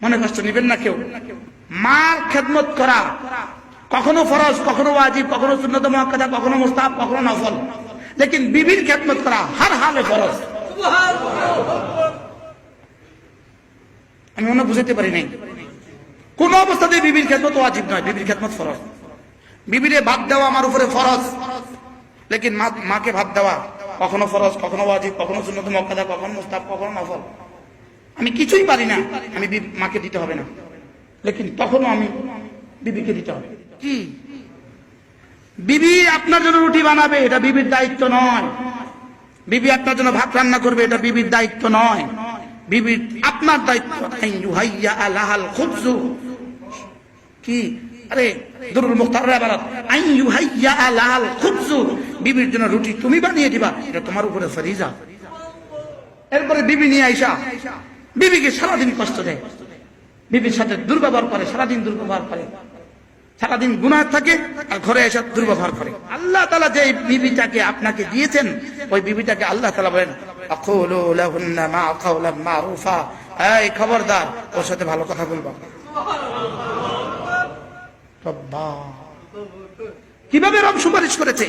মনে কষ্ট নেবেন না কেউ। মার খেদমত করা, কখনো ফরজ, কখনো ওয়াজিব, কখনো সুন্নত মহাকাদা কখনো মুস্তাহাব, কখনো নফল। লেকিন বিবির খেদমত করা, হার হালে ফরজ। আমি মনে বুঝাতে পারি নাই। কোন অবস্থাতে বিবির খেদমত ওয়াজিব নয়, বিবির খেদমত ফরজ। বিবিরে ভাত দেওয়া আমার উপরে ফরজ। লেকিন মাকে ভাত দেওয়া, কখনো ফরজ, কখনো ওয়াজিব, কখনো সুন্নত মক্কাদা কখনো মুস্তাব কখনো নফল। আমি কিছুই পারি না। আমি মাকে দিতে হবে না। লেকিন তখনও আমি বিবিকে দিতে হবে। কি? বিবি আপনার জন্য রুটি বানাবে এটা বিবির দায়িত্ব নয়। বিবি আপনার জন্য ভাত রান্না করবে এটা বিবির দায়িত্ব নয়। বিবির আপনার দায়িত্ব। আলাহাল খুবজু কি? আরে দুরুল মুখতার আইন ইউহাইয়া আলাহাল খুবজু বিবির জন্য রুটি তুমি বানিয়ে দিবা এটা তোমার উপরে ফরিজা। এরপরে বিবি নিয়ে আইসা। বিবিকে সারাদিন কষ্ট দেয়। বিবির সাথে দুর্ব্যবহার করে, সারাদিন দুর্ব্যবহার করে। সারাদিন গুনাহ থাকে আর ঘরে এসে দুর্ব্যবহার করে। আল্লাহ তালা যে বিবিটাকে আপনাকে দিয়েছেন, ওই বিবিটাকে আল্লাহ তালা বলেন এই খবরদার, ওর সাথে ভালো কথা বলবা। কীভাবে রব সুপারিশ করেছে?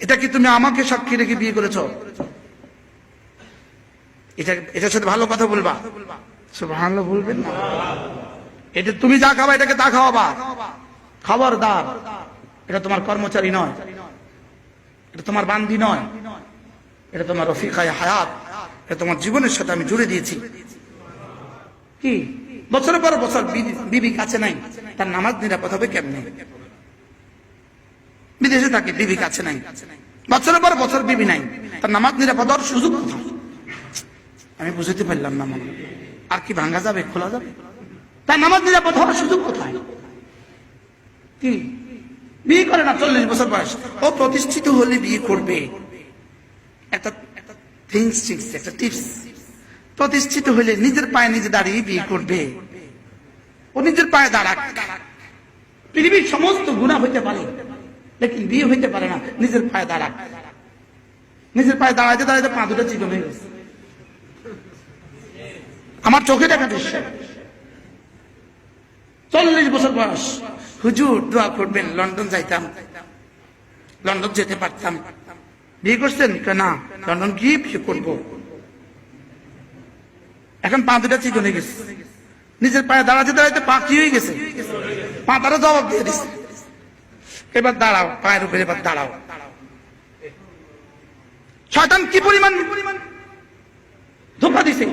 এটা কি তুমি আমাকে সাক্ষী রেখে বিয়ে করেছ? এটা এটার সাথে ভালো কথা বলবা। ভালো বলবেন না। এটা তুমি যা খাবা এটাকে তা খাওয়াবা। খবরদার এটা তোমার কর্মচারী নয়। এটা তোমার বান্দি নয়। এটা তোমার রফিকায় হায়াত। এটা তোমার জীবনের সাথে আমি জুড়ে দিয়েছি। কি? বছরের পর বছর বিবি- বিবি কাছে নাই। তার নামাজ নিরাপদ হবে কেমনে? বিদেশে থাকে বিবি কাছে নাই। বছরের পর বছর বিবি নাই। তার নামাজ নিরাপদ হওয়ার সুযোগ কোথায়? আমি বুঝতে পারলাম না মনে। আর কি ভাঙ্গা যাবে, খোলা যাবে? তার নামাজ নিরাপদ হওয়ার সুযোগ কোথায়? কি? বিয়ে করে না চল্লিশ বছর বয়স? ও প্রতিষ্ঠিত হলে বিয়ে করবে। একটা থিংস একটা টিপস প্রতিষ্ঠিত হলে নিজের পায়ে নিজে দাঁড়িয়ে বিয়ে করবে। ও নিজের পায়ে দাঁড়াক। পৃথিবীর সমস্ত গুণা হইতে পারে, লেকিন বিয়ে হইতে পারে না, নিজের পায়ে দাঁড়াক। নিজের পায়ে দাঁড়াইতে দাঁড়াইতে পা দুটো চিকন হয়ে গেছে। আমার চোখে দেখা দৃশ্য চল্লিশ বছর বয়স। হুজুর, দোয়া করবেন, লন্ডন যাইতাম। লন্ডন যেতে পারতাম। বিয়ে করছেন? না? লন্ডন গিয়ে বিয়ে করব? এখন পা দুটা চিকন হয়ে গেছে। নিজের পায়ে দাঁড়াতে দাঁড়াতে পা কি হয়ে গেছে? পা তারা জবাব দিয়ে দিচ্ছে এবার দাঁড়াও, পায়ের উপরে এবার দাঁড়াও। শয়তান কি পরিমাণ ধোকা দিছে?